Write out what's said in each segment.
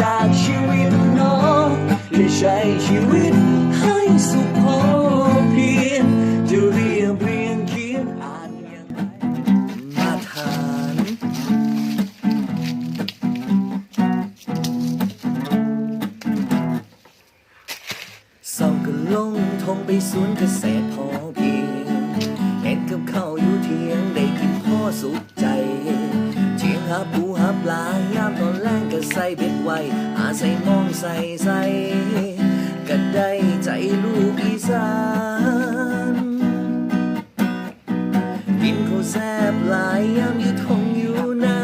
จากชีวิตน้องและใช้ชีวิตให้สุขพอเพียงจะเรียบเรียงเขียนอ่านย่างไรมาทานเศร้าก็ลงทงไปสวนเกษตรพอเพียงเห็นกับข้าวอยู่เทียงได้กินพ่อสุขใจเทียงหาปูหาปลายามตอนแรก ใส่เบ็ดไว้อาใส่มองใส่ใส่ก็ได้ใจลูกอีสานกินข้าวแซ่บหลายยามอยู่ทงอยู่นา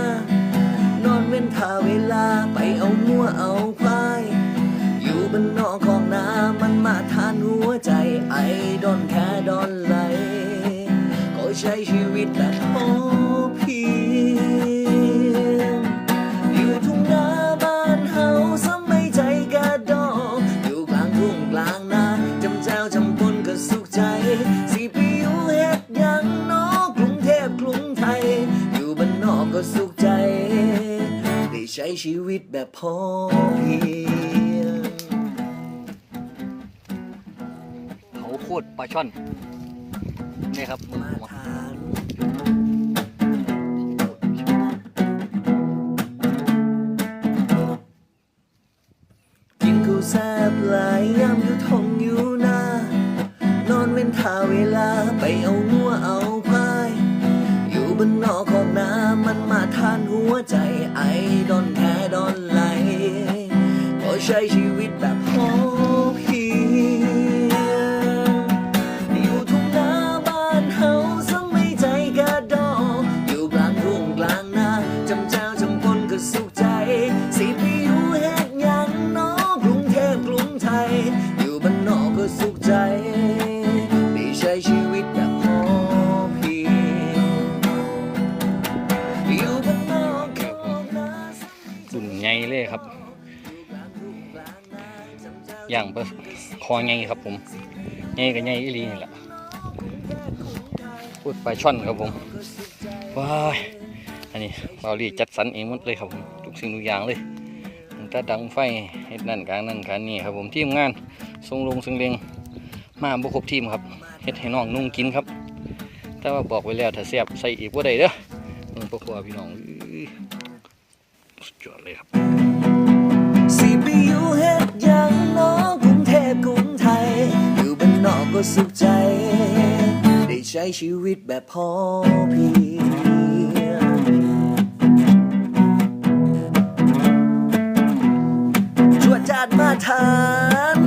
นอนเว้นท่าเวลาไปเอามัวเอาควายอยู่บนนอกของนามันมาทานหัวใจไอ้ดอนแค่ดอนไหลก็ใช้ชีวิตแบบพอ ช้ชีวิตแบบพอเพียงเขาโคตรปลาช่อนนี่ครับมือมาหัวทานกินข้าวแซ่บหล บนนอกของน้ำมันมาทานหัวใจไอ้ดอนแค่ดอนไหลก็ใช้ชีวิตแบบพอเพียงอยู่ทุ่งนาบ้านเฮาสมัยใจกระดอกอยู่กลางทุ่งกลางนาจำเจ้าจำคนก็สุขใจสิ ใจตุ่นใหญ่เลยครับอย่างไปลคอใหญ่ครับผมใหญ่กับใหญ่อีลีนี่แหละพูดไปช่อนครับผมว้ายอันนี้เบาลีจัดสรรเองหมดเลยครับผมทุกสิ่งทุกอย่างเลยตั้งแต่ดังไฟเฮ็ดนั่นกลางนั่นกลางนี่ครับผมทีมงานทรงลงทรงเลงมาบุครบทีมครับเฮ็ดให้น้องนุ่งกินครับ แต่ว่าบอกไว้แล้วถ้าแซ่บใส่อีกว่าใดเด้อมึงพวกว่าพี่น้องอ สุดยอดเลยครับสิไปอยู่เฮ็ดยังน้อกกรุงเทพกรุงไทย อยู่บ้านนอกก็สุขใจ ได้ใช้ชีวิตแบบพอเพียงจวดจาดมาทาน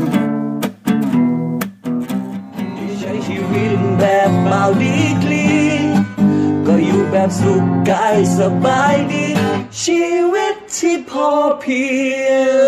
ได้ใช้ชีวิตแบบเบาดีกลี ก็อยู่แบบสุขกายสบายดี ชีวิตที่พอเพียง